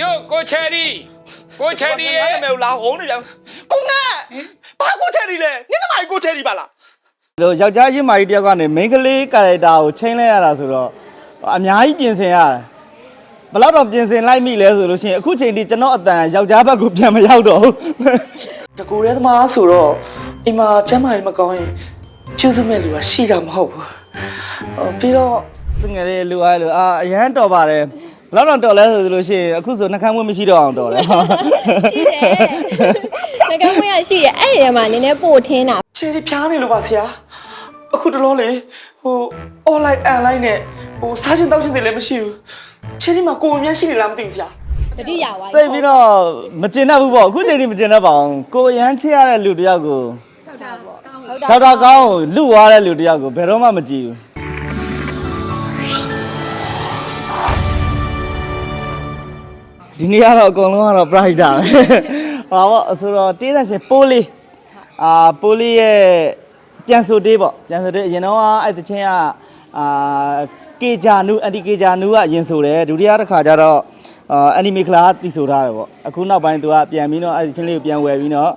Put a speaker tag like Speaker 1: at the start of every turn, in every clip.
Speaker 1: ယိုကိုချယ်ရီကိုချ
Speaker 2: ယ်ရီရဲ့နာမည်ကိုလာဟုံးနေပြန်ကိုငါဘာကိုချယ်ရီလဲညနေပိုင်းကိုချယ်ရီပါလား
Speaker 3: လို့ယောက်ျားချင်းမကြီးတယောက်ကနေ main ကလေးကာရက်တာကိုချိန်လိုက်ရတာဆိုတော့အများကြီးပြင်ဆင်ရတယ်ဘလောက်တော့ပြင်ဆင်လိုက်မိလဲဆိုလို့ရှိရင်အခုချိန်ထိကျွန်တော်အတန်ယောက်ျားဘက်ကိုပြန်မရောက်တော့ဘူး
Speaker 2: တကူရဲသမားဆိုတော့အိမ်မှာကျမ်းမာရေးမကောင်းရင်ကျူးစုမဲ့လူကရှိတာမဟုတ်ဘူးပြီးတော့
Speaker 3: ငယ်လေးလူအားလို့အာအရန်တော်ပါတယ် ဘယ်တော့တော့တော်လဲဆိုလို့ရှိရင်အခုဆိုနှကမ်းမွေးမရှိတော့အောင်တော်တယ်
Speaker 4: ရှိတယ်ငကမွေးရရှိတယ်အဲ့ဒီထဲမှာနည်းနည်းပို့ထင်းတာ
Speaker 2: ချယ်ရီဖျားနေလို့ပါဆရာအခုတလုံးလေဟို online online နဲ့ဟိုစားချင်းတောက်ချင်းတွေလည်းမရှိဘူးချယ်ရီမှာကိုယ်အများရှိနေလားမသိဘူးဆရာ
Speaker 4: တတိယဝိုင်း
Speaker 3: သိပြီးတော့မကျင်တတ်ဘူးပေါ့အခုချိန်ထိမကျင်တတ်ပါဘူးကိုအရန်ချစ်ရတဲ့လူတစ်ယောက်ကို
Speaker 4: ဟုတ်တာပေါ့ဟုတ်
Speaker 3: ဒေါက်တာကောင်းကိုလူသွားတဲ့လူတစ်ယောက်ကိုဘယ်တော့မှမကြည့်ဘူး ဒီနေ့ကတော့အကုန်လုံးကတော့ bright တာပဲဟာပေါ့ဆိုတော့တေးသက်ရှင်ပိုးလေးအာပိုးလေးရဲ့ပြန်ဆိုတေးပေါ့ပြန်ဆိုတေးအရင်တော့အဲ့တချင်းကအာကေဂျာနူအန်တီကေဂျာနူကအရင်ဆိုတယ်ဒုတိယတစ်ခါကျတော့အာအနီမီကလာတီဆိုထားတယ်ပေါ့အခုနောက်ပိုင်းသူကပြန်ပြီးတော့အဲ့တချင်းလေးကိုပြန်ဝယ်ပြီးတော့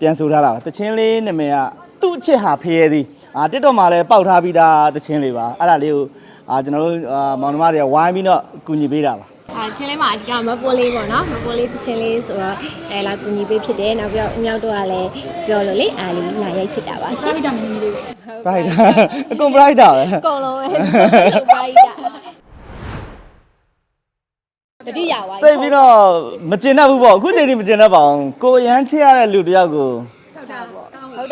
Speaker 3: ပြန်ဆိုထားတာပါတချင်းလေးနာမည်ကသူ့အချစ်ဟာဖရဲသည်အာတစ်တော့မှလည်းပေါက်ထားပြီးသားတချင်းလေးပါအဲ့ဒါလေးကိုအာကျွန်တော်တို့အာမောင်နှမတွေကဝိုင်းပြီးတော့ကူညီပေးတာပါ
Speaker 4: အာချင်းလေးမှာအဓိကမပိုးလေးပေါ့နော်မပိုးလေးချင်းလေးဆိုတော့အဲလာကူညီပေးဖြစ်တယ်နောက်ပြီးတော့အမြောက်တော့ကလည်းပြောလို့လေအားလေးလာရိုက်ဖြစ်တာပါရှင်ဟုတ်
Speaker 3: bright အကုန် bright တာပဲ
Speaker 4: အကုန်လုံးပဲလောက်ပါရတာတတိယဝိုင်း
Speaker 3: သိပြီးတော့မကျင်တတ်ဘူးပေါ့အခုချိန်ထိမကျင်တတ်ပါဘူးကိုရမ်းချစ်ရတဲ့လူတစ်ယောက်ကို
Speaker 4: ဟုတ်တာပေါ့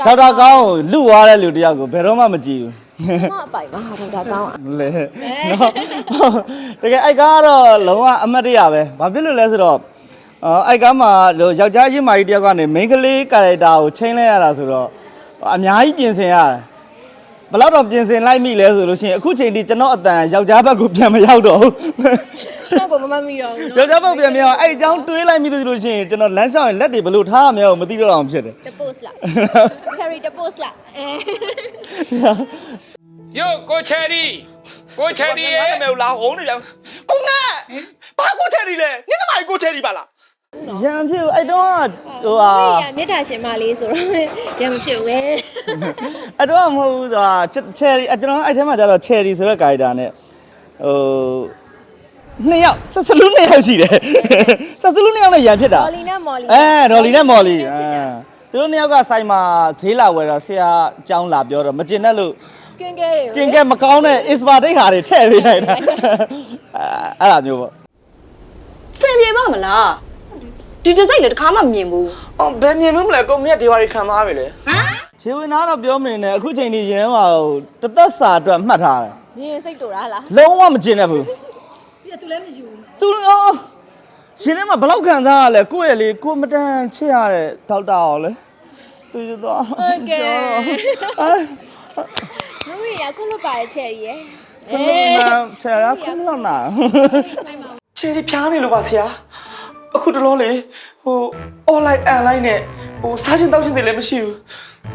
Speaker 4: ဟုတ်
Speaker 3: ဒေါက်တာကောင်းကိုလူသွားတဲ့လူတစ်ယောက်ကိုဘယ်တော့မှမကြည့်ဘူး
Speaker 4: မအပိုင်ပါဟုတ်တာကောင်းอ่ะ
Speaker 3: လေနော်တကယ်အိုက်ကားကတော့လုံးဝအမတ်တရပဲဘာဖြစ်လို့လဲဆိုတော့အော်အိုက်ကားမှာလို့ယောက်ျားချင်းမကြီးတယောက်ကနေမိန်းကလေးကာရက်တာကိုချိန်လိုက်ရတာဆိုတော့အများကြီးပြင်ဆင်ရတယ်ဘယ်တော့တော့ပြင်ဆင်လိုက်မိလဲဆိုလို့ရှိရင်အခုချိန်ထိကျွန်တော်အတန်ယောက်ျားဘက်ကိုပြန်မရောက်တော့ဘူး
Speaker 4: တော့ကိုမမမီတော့ဘူး
Speaker 3: ယောက်ျားဘက်ပြန်မရောက်အဲ့အကြောင်းတွေးလိုက်မိလို့ဆိုလို့ရှိရင်ကျွန်တော်လမ်းလျှောက်ရင်လက်တွေဘယ်လိုထားရမလဲကိုမသိတော့အောင်ဖြစ်တယ်
Speaker 4: တပို့စ်လား cherry တပို့စ်လားအဲ
Speaker 1: ယိုကိုချယ်ရီကိုချ
Speaker 2: ယ်ရီရဲ့နာမည်ကိုလာဟုံးနေပြန်ကိုငါဘာကိုချယ်ရီလဲနင်သမားကိုချယ်ရီပါလား
Speaker 3: ရံဖြစ်အဲ့တော့ဟိုဟာ
Speaker 4: မေတ္တာရှင်မလေးဆိုတော့ရံမဖြစ်ဘူးပဲ
Speaker 3: အဲ့တော့မဟုတ်ဘူးဆိုတာချယ်ရီကျွန်တော်အဲ့ထဲမှာကျတော့ချယ်ရီဆိုတဲ့ character နဲ့ဟိုနှစ်ယောက်ဆက်စလူးနှစ်ယောက်ရှိတယ်ဆက်စလူးနှစ်ယောက်နဲ့ရံဖြစ်တာ
Speaker 4: ဒေါ်လီနဲ့မော်လီ
Speaker 3: အဲဒေါ်လီနဲ့မော်လီအဲသူတို့နှစ်ယောက်ကဆိုင်မှာဈေးလာဝယ်တော့ဆရာအကြောင်းလာပြောတော့မကျင်တတ်လို့
Speaker 4: skin care တွေ
Speaker 3: skin care မကောင်းတဲ့ ispa တိတ်ဟာတွေထည့်ပေးလိုက်တာအဲအဲ့လိုမျိုးပေါ့
Speaker 5: စင်ပြေပါမလားဒီဒီဇိုင်းလည်းတစ်ခါမှမမြင်ဘူး
Speaker 2: အော်ဘယ်မြင်မလဲကိုမြတ်ဒီဝါရီခံသွားပြီလေ
Speaker 3: ခြေဝင်သားတော့ပြောမနေနဲ့အခုချိန်ကြီးရင်ထဲမှာတသက်စာအတွက်မှတ်ထားတယ်
Speaker 4: မြင်စိတ်တူတာလား
Speaker 3: လုံးဝမကျင်တတ်ဘူး
Speaker 4: ပြီးတော့သူလည်းမယူဘူး
Speaker 3: သူအော်ရှင်ထဲမှာဘလောက်ခံစားရလဲကိုယ့်ရဲ့လေကိုယ်မတန်ချစ်ရတဲ့ဒေါက်တာအောင်လေသူရတော့
Speaker 4: โอเค
Speaker 3: အဲ
Speaker 4: မမီကခုလွတ်ပါရဲ့ချက်ကြီးရယ်
Speaker 3: ခလုံးနာချာရခလုံးနာ
Speaker 2: ချယ်ရီဖျားနေလို့ပါဆရာအခုတလုံးလေဟို online online နဲ့ဟိုစားချင်းတောက်ချင်းတွေလည်းမရှိဘူး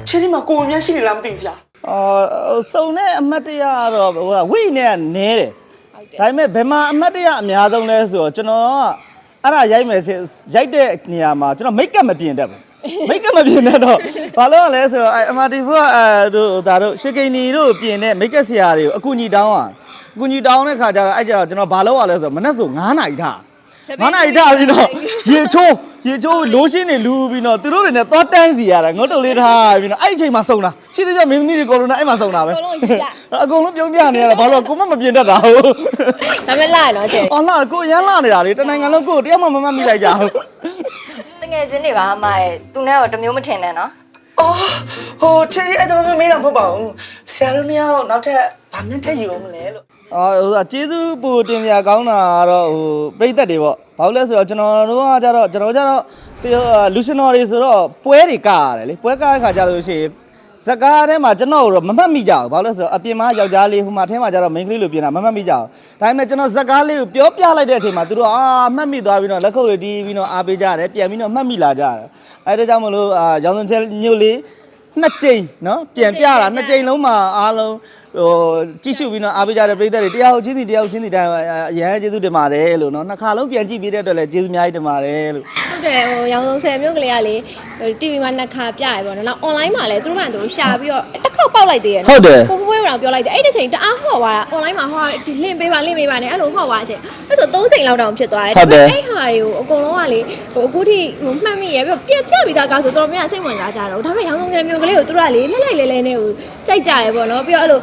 Speaker 2: ချယ်ရီမှာကိုယ်အများရှိနေလားမသိဘူးဆရာ
Speaker 3: အော်စုံတဲ့အမတ်တရကတော့ဟိုကဝိနဲ့ကနဲတယ်
Speaker 4: ဟုတ်တယ်
Speaker 3: ဒါပေမဲ့ဘယ်မှာအမတ်တရအများဆုံးလဲဆိုတော့ကျွန်တော်ကအဲ့ဒါရိုက်မယ်ချင်းရိုက်တဲ့နေရာမှာကျွန်တော်မိတ်ကပ်မပြင်တတ်ဘူး မိတ်ကပ်မပြင်တတ်တော့ဘာလို့လဲဆိုတော့အဲအမတီဘူးကအဲတို့ဒါတို့ရွှေကိန်းနီတို့ပြင်တဲ့မိတ်ကပ်ဆရာတွေကိုအကူညီတောင်းอ่ะအကူညီတောင်းတဲ့ခါကျတော့အဲ့ကျတော့ကျွန်တော်ဘာလုပ်ရလဲဆိုတော့မနေ့ဆို9နာရီထား9နာရီထားပြီးတော့ရေချိုးရေချိုးလိုရှင်းနေလူပြီးတော့သူတို့တွေနဲ့သွားတန်းစီရတာငုတ်တုတ်လေးထားပြီးတော့အဲ့ဒီအချိန်မှာစုံတာရှိသေးတယ်မင်းသမီးတွေအကုန်လုံးနဲ့အဲ့မှာစုံတာပဲ
Speaker 4: အကုန်လုံးယူလာ
Speaker 3: အကုန်လုံးပြုံးပြနေရတာဘာလို့ကိုမမပြင်တတ်တာဟုတ်
Speaker 4: ဒါမဲ့လာရတော့ချက်
Speaker 3: အော်လာကိုရမ်းလာနေတာလေတနိုင်ငံလုံးကိုတယောက်မှမမမိလိုက်ကြဘူး
Speaker 6: တ ငယ်ချင်းတွေပါအမရဲ့သူနဲ့တော့တစ်မျိုးမထင်နဲ့နော်
Speaker 2: အော်ဟိုချယ်ရီအဲ့တော့မမေးတာမဟုတ်ပါဘူးဆရာတို့နှစ်ယောက်နောက်ထပ်ဗာမြန်ထက်ယူအောင်မလဲလို့
Speaker 3: အော်ဟိုကကျေးဇူးပူတင်စရာကောင်းတာကတော့ဟိုပြိသက်တွေပေါ့ဘာလို့လဲဆိုတော့ကျွန်တော်တို့ကကြတော့ကျွန်တော်ကြတော့တယောလူရှင်တော်တွေဆိုတော့ပွဲတွေကရတယ်လေပွဲကားတဲ့ခါကြလို့ရှိရင် ဇကားထဲမှာကျွန်တော်တို့မမှတ်မိကြဘူးဘာလို့လဲဆိုတော့အပြင်မှာယောက်ျားလေးဟိုမှာထဲမှာကြတော့မိန်းကလေးလိုပြင်တာမမှတ်မိကြဘူးဒါပေမဲ့ကျွန်တော်ဇကားလေးကိုပြောပြလိုက်တဲ့အချိန်မှာသူတို့အာမှတ်မိသွားပြီးတော့လက်ခုပ်တွေတီးပြီးတော့အားပေးကြတယ်ပြန်ပြီးတော့မှတ်မိလာကြတယ်အဲဒါကြောင့်မလို့အာရောင်စုံချက်မြို့လေးနှစ်ကြိမ်နော်ပြန်ပြတာနှစ်ကြိမ်လုံးမှာအားလုံး ဟဟိုကြည့်ရှုပြီးတော့အားပေးကြတဲ့ပရိသတ်တွေတယောက်ချင်းစီတယောက်ချင်းစီတိုင်းအရန်ကျေးဇူးတင်ပါတယ်လို့နော်နှစ်ခါလုံးပြန်ကြည့်ပြီးတဲ့အတွက်လည်းကျေးဇူးအများကြီးတင်ပါတယ်လို့
Speaker 4: ဟုတ်တယ်ဟိုရောင်စုံဆယ်မျိုးကလေးကလေဟို TV မှာနှစ်ခါပြရပေါ့နော်နောက် online မှာလည်းသူတို့ကသူတို့ရှာပြီးတော့တစ်ခေါက်ပေါက်လိုက်သေးရဲ့နော်
Speaker 3: ဟုတ်တယ်
Speaker 4: ကိုပွဲတော်ပြောလိုက်တယ်အဲ့ဒီချိန်တအားဟော့သွားတာ online မှာဟောဒီလင့်ပေးပါလင့်ပေးပါနဲ့အဲ့လိုဟော့သွားအချိန်အဲ့ဆို3ချိန်လောက်တောင်ဖြစ်သွားတယ်
Speaker 3: ဟုတ်တယ်
Speaker 4: အဲ့ဟာတွေကိုအကုန်လုံးကလေဟိုအခုထိဟိုမှတ်မိရပြီးတော့ပြပြပြီးသားကောင်းဆိုတော်တော်များများစိတ်ဝင်စားကြတော့ဒါပေမဲ့ရောင်စုံဆယ်မျိုးကလေးကိုသူတို့ကလေလှလိုက်လဲလဲနဲ့ဟိုကြိုက်ကြရပေါ့နော်ပြီးတော့အဲ့လို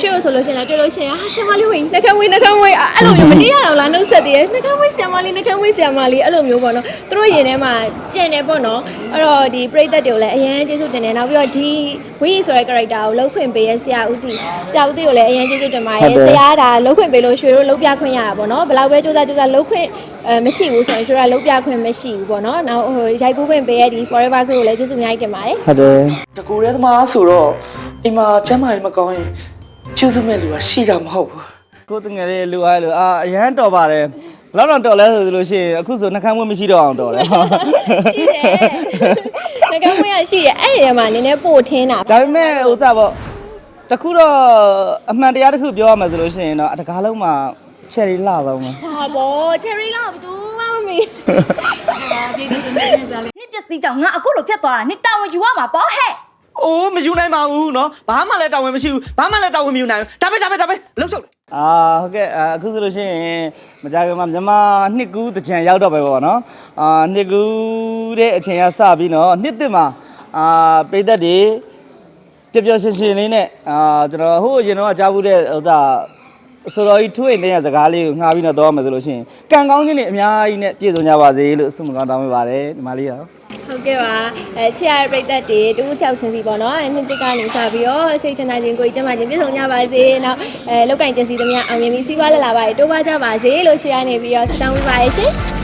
Speaker 4: ရွှေလို့ဆိုလို့ရှိရင်လည်းတွေ့လို့ရှိရင်ဟာဆင်မလေးဝင်နှကန်းဝင်နှကန်းဝင်အဲ့လိုမျိုးမနေ့ကတော့လာနှုတ်ဆက်သေးတယ်နှကန်းဝင်ဆင်မလေးနှကန်းဝင်ဆင်မလေးအဲ့လိုမျိုးပေါ့နော်သူတို့ရင်ထဲမှာကျင်တယ်ပေါ့နော်အဲ့တော့ဒီပရိသတ်တွေကိုလည်းအရင်ကျေးဇူးတင်တယ်နောက်ပြီးတော့ဒီဝီဆိုတဲ့ character ကိုလှုပ်ခွင့်ပေးရဲ့ဆရာဦးတီဆရာဦးတီကိုလည်းအရင်ကျေးဇူးတင်ပါတယ်ဆရာကဒါလှုပ်ခွင့်ပေးလို့ရွှေတို့လှုပ်ပြခွင့်ရတာပေါ့နော်ဘယ်လောက်ပဲကြိုးစားကြိုးစားလှုပ်ခွင့်အဲမရှိဘူးဆိုရင်ရွှေတို့ကလှုပ်ပြခွင့်မရှိဘူးပေါ့နော်နောက်ဟိုရိုက်ကူးခွင့်ပေးရဲ့ဒီ forever crew ကိုလည်းကျေးဇူးအများကြီးတင်ပါတယ်
Speaker 3: ဟုတ်တယ်
Speaker 2: တကူရဲသမားဆိုတော့အိမ်မှာကျမ်းမာရေးမကောင်းရင် ပြုစုမဲ့လူကရှိတာမဟုတ်ဘူး
Speaker 3: ကိုယ်တငယ်လေးလူအားလူအာအရန်တော်ပါတယ်ဘယ်လောက်တော့တော်လဲဆိုလို့ရှိရင်အခုဆိုနှကမ်းမွေးမရှိတော့အောင်တော်တယ်
Speaker 4: ရှိတယ်ငကမွေးရရှိတယ်အဲ့ဒီထဲမှာနည်းနည်းပို့ထင်းတာ
Speaker 3: ဒါပေမဲ့ဟိုသားပေါ့တခုတော့အမှန်တရားတစ်ခုပြောရမယ်ဆိုလို့ရှိရင်တော့အတကားလုံးမှာချယ်ရီလှဆုံးပဲ
Speaker 4: ဒါပေါ့ချယ်ရီလောက်ဘယ်သူမှမမီ
Speaker 5: နှစ်ပစ္စည်းကြောင့်ငါအခုလိုဖြစ်သွားတာနှစ်တာဝန်ယူရမှာပေါ့ဟဲ့
Speaker 2: အိုးမယူနိုင်ပါဘူးเนาะဘာမှလည်းတာဝန်မရှိဘူးဘာမှလည်းတာဝန်မယူနိုင်ဘူးဒါပဲဒါပဲဒါပဲလှုပ်ရှုပ်
Speaker 3: အာဟုတ်ကဲ့အာအခုဆိုလို့ရှိရင်မကြခင်မှာမြန်မာနှစ်ကူးတကြံရောက်တော့ပဲပေါ့နော်အာနှစ်ကူးတဲ့အချိန်ကစပြီးတော့နှစ်တစ်မှာအာပိသက်တွေပျော်ပျော်ရွှင်ရွှင်လေးနဲ့အာကျွန်တော်ဟိုအရင်တော့ကြားဘူးတဲ့ဟိုသာဆိုတော့ဒီထွေးတဲ့စကားလေးကိုငှားပြီးတော့တော့မယ်ဆိုလို့ရှိရင်ကံကောင်းခြင်းတွေအများကြီးနဲ့ပြည့်စုံကြပါစေလို့ဆုမကောင်းတောင်းပေးပါတယ်ဒီမလေးရော
Speaker 4: ဟုတ်ကဲ့ပါအဲချစ်ရတဲ့ပြိသက်တွေတူးချောက်ချင်းစီပေါ့နော်နှစ်တစ်ကနေစပြီးတော့စိတ်ချမ်းသာခြင်းကိုယ်ကျန်းမာခြင်းပြည့်စုံကြပါစေနောက်အဲလောက်ကင်ကျင်စီသမျှအောင်မြင်ပြီးစီးပွားလက်လာပါတိုးပါကြပါစေလို့ရှေ့ရနေပြီးတော့ချစ်တောင်းပေးပါရဲ့ရှင်